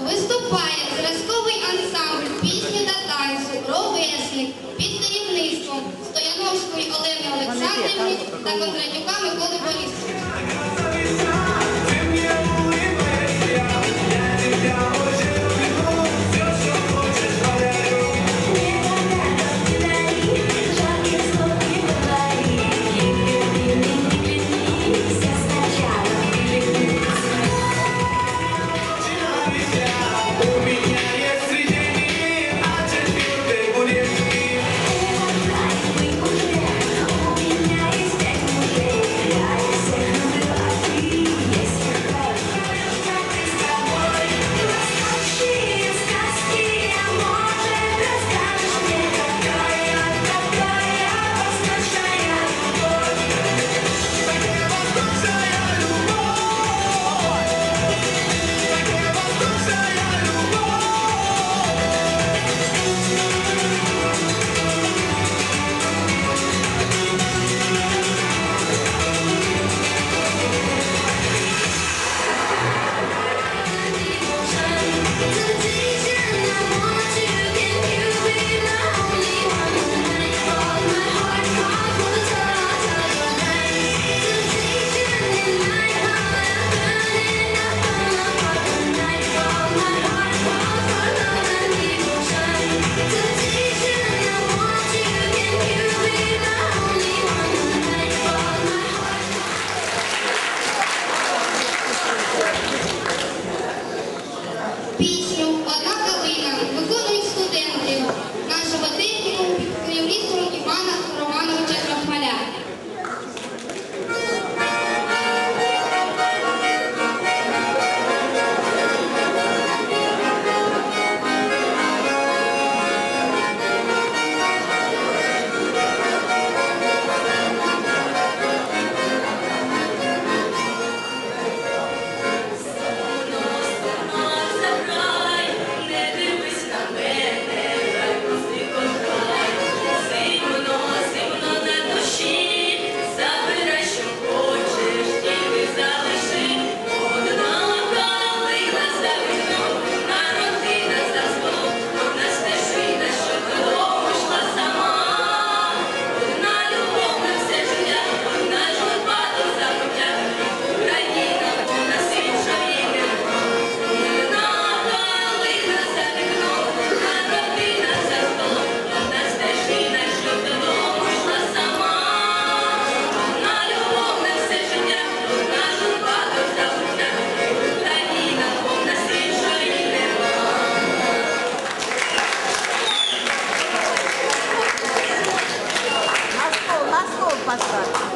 Виступає зразковий ансамбль пісні та танцю Ровесник під керівництвом Стояновської Олени Олександрівни та Кондратюка Миколи Борисовича. quatro horas.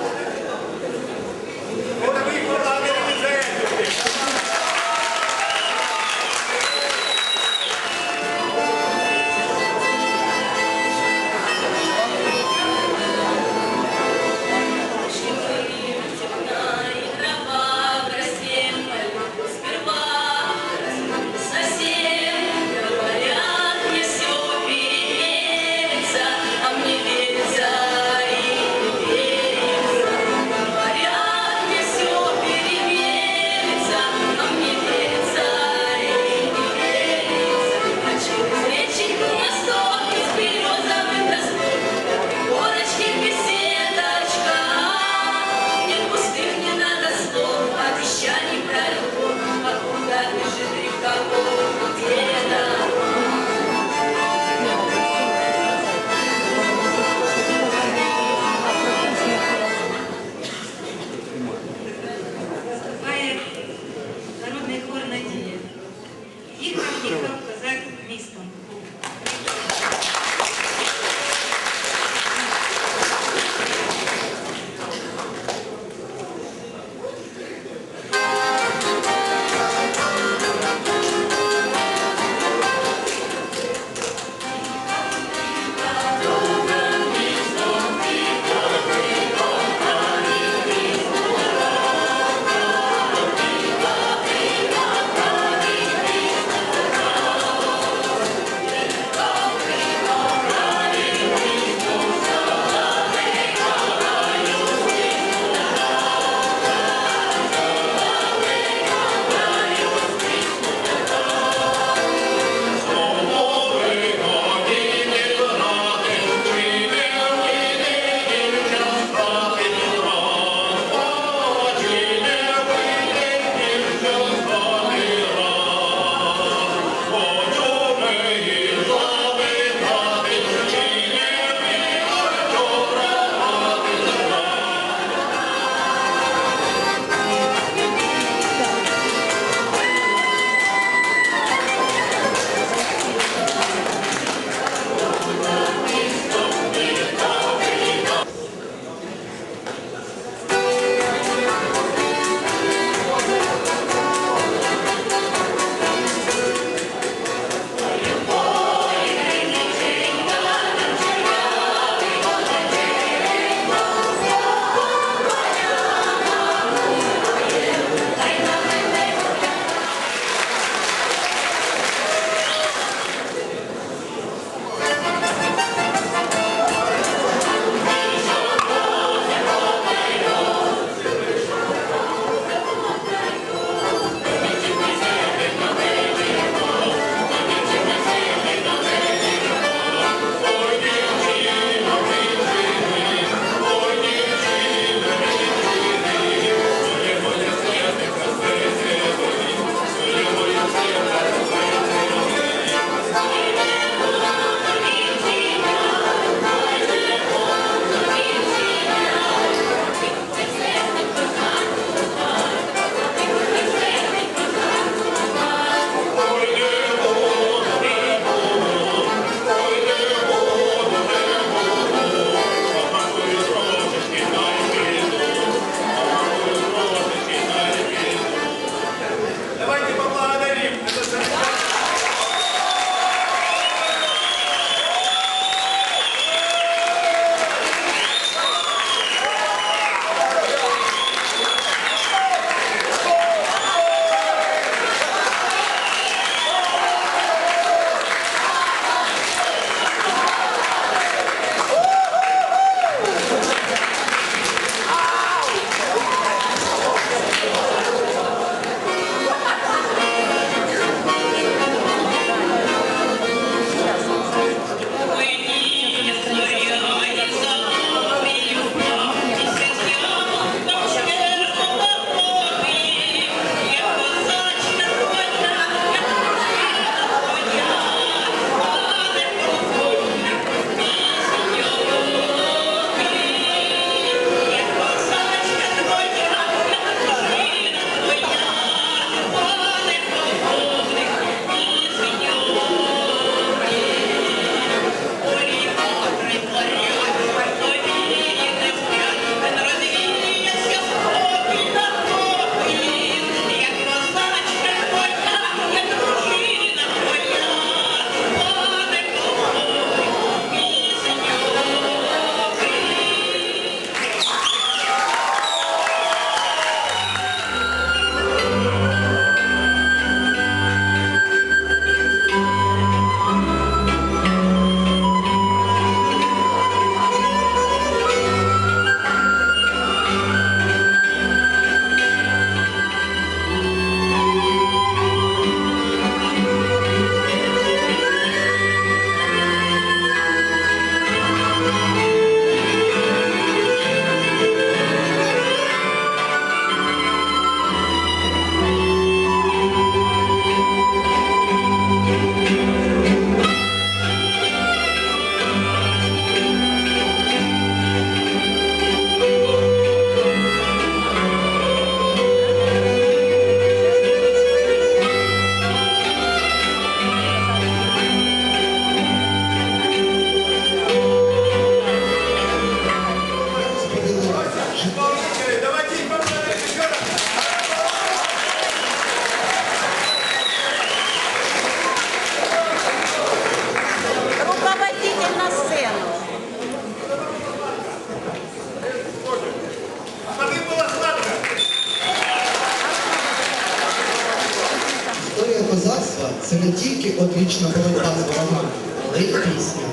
Вічна боротьба з ворогом, але й пісня.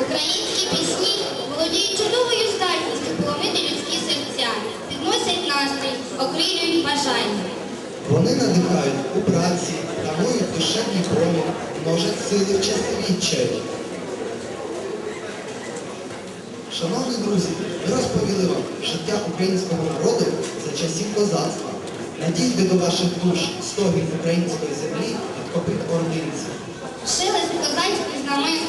Українські пісні володіють чудовою здатністю полонити людські серця, підносять настрій, окрилюють бажання. Вони надихають у праці, дарують душевний промінь, множать сили в часи відчаю. Шановні друзі, ми розповіли вам життя українського народу за часів козацтва. Надійте до ваших душ стогін української землі від копит ординців. Шелест козацьких знамен,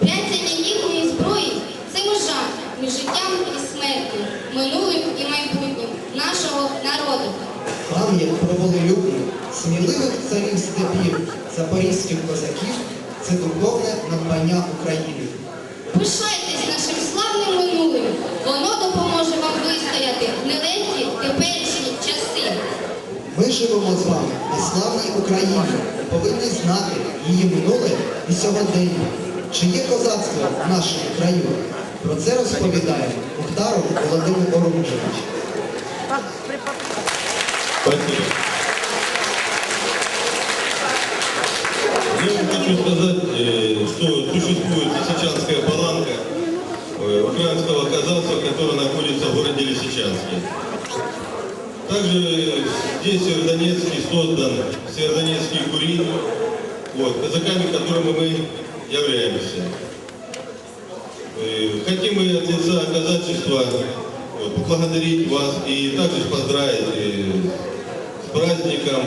пряцяння їхньої зброї це межа між життям і смертю, минулим і майбутнім нашого народу. Пам'ять про волелюбних, сміливих царів степів, запорізьких козаків це духовне надбання України. Пишайтесь нашим славним минулим, воно допоможе вам вистояти нелегкі. Ми живемо з вами на славній Україні, повинні знати її минуле і сьогодення. Чи є козацтво в нашому краю? Про це розповідає Мухтаров Володимир Оружевич. Я вам хочу сказать, э, что существует Лисичанская паланка э, украинского казахства, которая находится в городе Лисичанске. Также здесь Северодонецкий создан Северодонецкий курин, вот, казаками, которыми мы являемся. Э, Хотим мы от лица казачества вот, поблагодарить вас и также поздравить э, с праздником.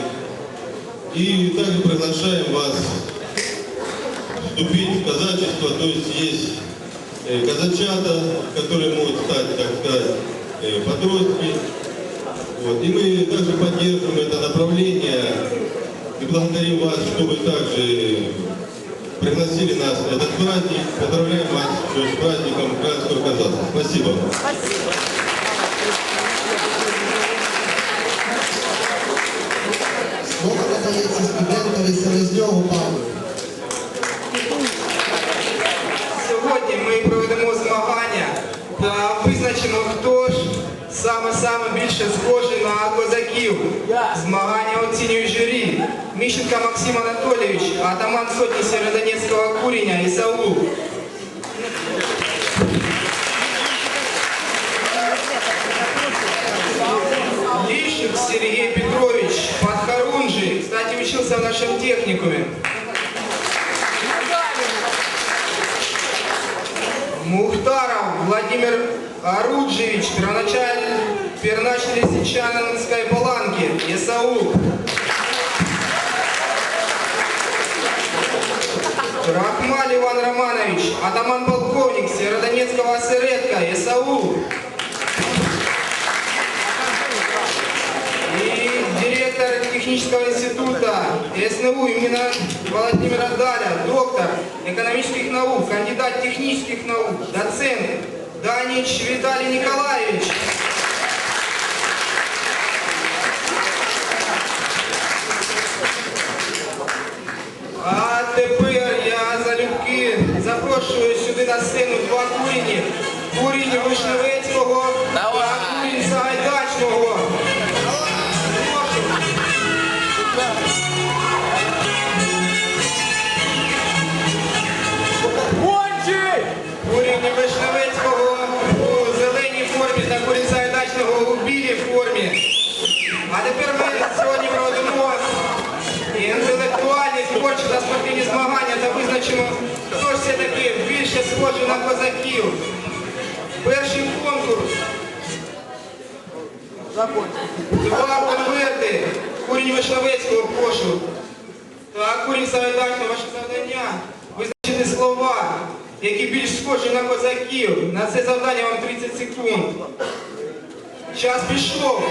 И также приглашаем вас вступить в казачество, то есть есть э, казачата, которые могут стать, так сказать, э, подростки. Вот. И мы также поддерживаем это направление и благодарим вас, что вы также пригласили нас на этот праздник. Поздравляем вас с праздником украинского казахства. Спасибо. Спасибо. Слово надається студентові Селезньову Павлу. Сьогодні ми проведемо змагання та визначимо, хто ж саме-саме більше схожий на козаків. Змагання оцінює журі. Міщенко Максим Анатолійович, атаман сотні Сєвєродонецького куріння ІСАУ. Лищук Сергей Петрович, подхорунжий, кстати, учился в нашем техникуме. Мухтаров Владимир Оруджевич, первоначальный первоначальный Лисичанской паланки, ИСАУ. Рахмаль Иван Романович, атаман-полковник Северодонецкого осередка, ИСАУ. И директор технического института СНУ имени Владимира Даля, доктор экономических наук, кандидат технических наук, доцент Данич Виталий Николаевич. Козаків. Перший конкурс. Два конверти. Курінь Вишневецького прошу. Так, курінь Сагайдачного, ваше завдання. Визначити слова, які більш схожі на козаків. На це завдання вам 30 секунд. Час пішов.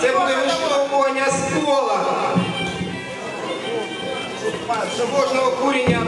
Це буде виштовхування з кола. Це можна.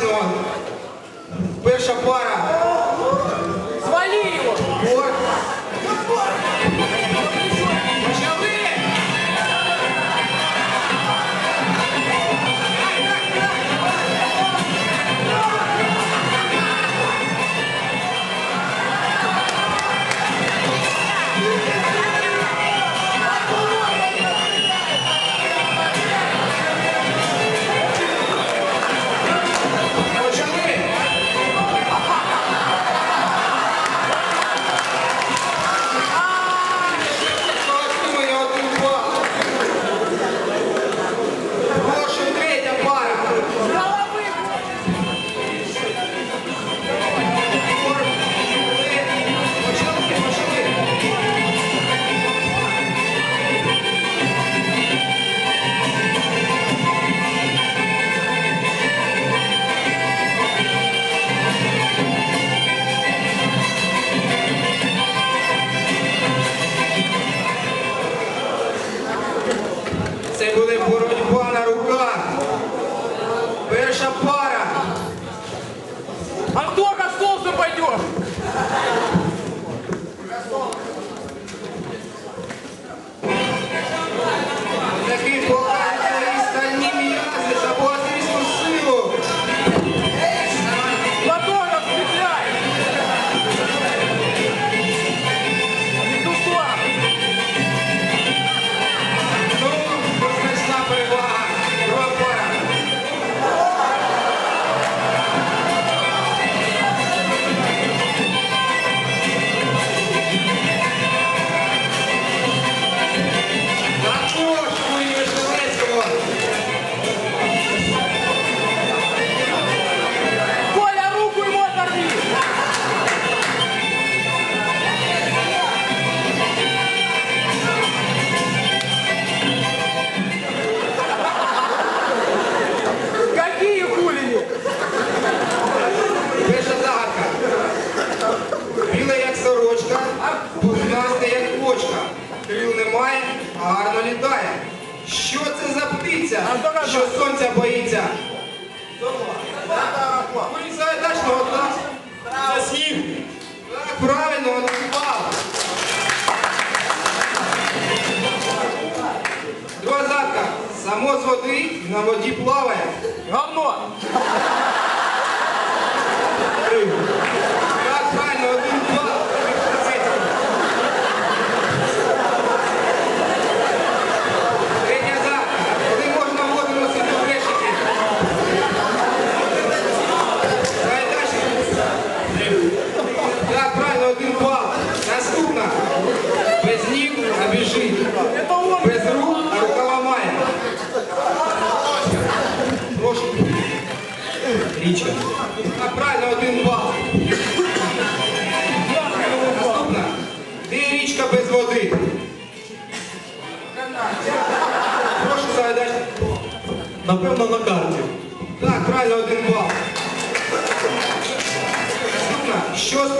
Señor. Fecha fora.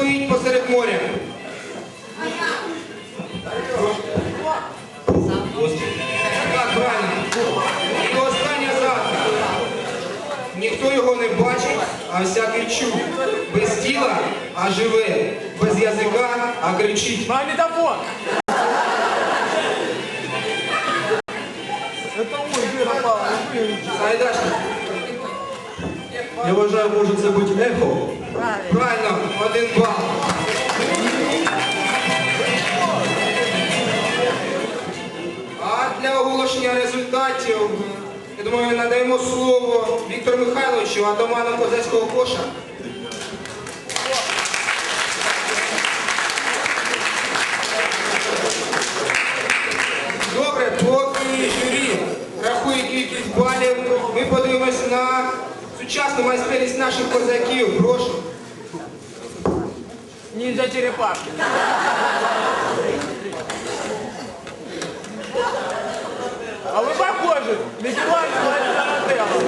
стоїть посеред моря? Так, правильно. І остання загадка. Ніхто його не бачить, а всякий чув. Без тіла, а живе. Без язика, а кричить. Магнитофон. Это ой, Вера Павловна, вы Сайдашка. Я вважаю, може це бути ехо. Правильно, один бал. А для оголошення результатів, я думаю, надаємо слово Віктору Михайловичу, атаману козацького коша. Добре, поки журі рахує кількість балів, ми подивимось на сучасну майстерність наших козаків. Прошу. Ниндзя черепашки. А вы похожи. Микеланджело и Донателло.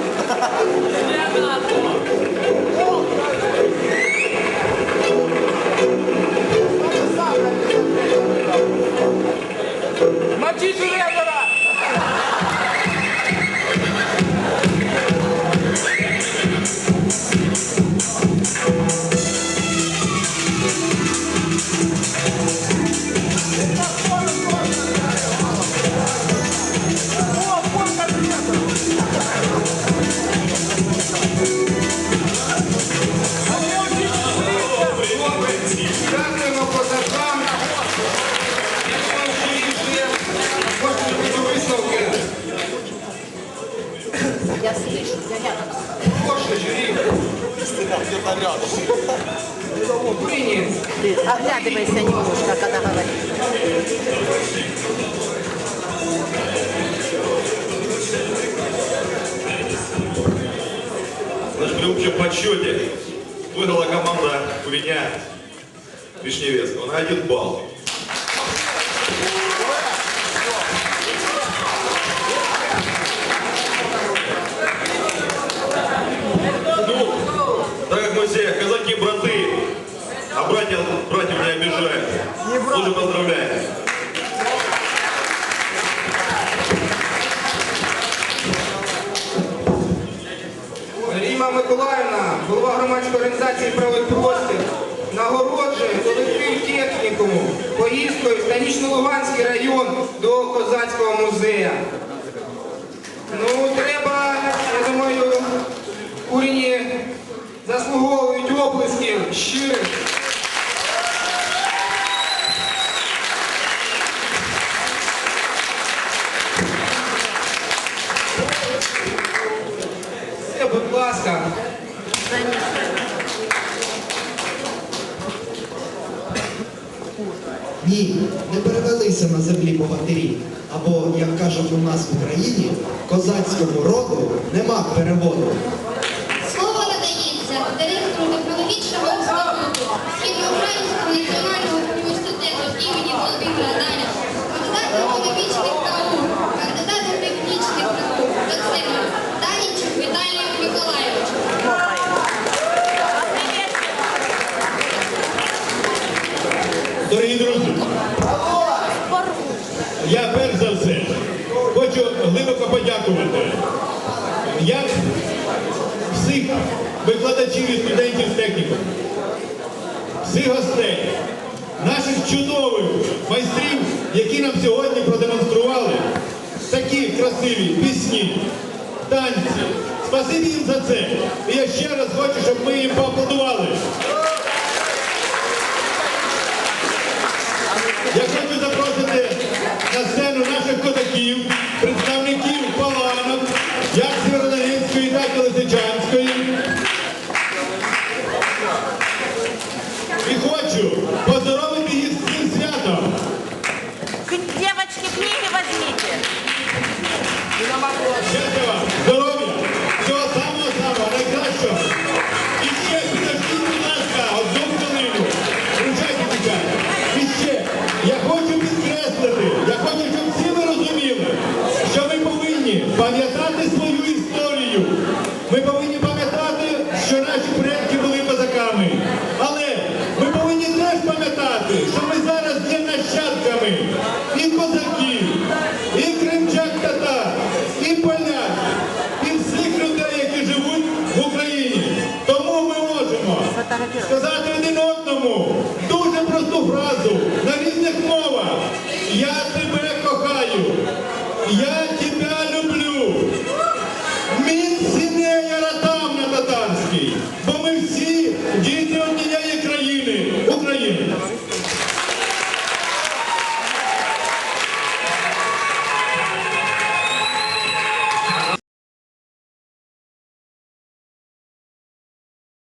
А братья, братьев не обижают, тоже поздравляем. Ріма Миколаївна, голова громадської організації «Правий простір», нагороджує колектив технікуму поїздкою в Станічно-Луганський район до Козацького музею. Ну, треба, я думаю, курені заслуговують оплесків щирих. Ні, не перевелися на землі богатирі. Або, як кажуть у нас в Україні, козацькому роду нема переводу. Подякувати як всіх викладачів і студентів техніку, всіх гостей, наших чудових майстрів, які нам сьогодні продемонстрували такі красиві пісні, танці. Спасибі їм за це. І я ще раз хочу, щоб ми їм поаплодували. Mato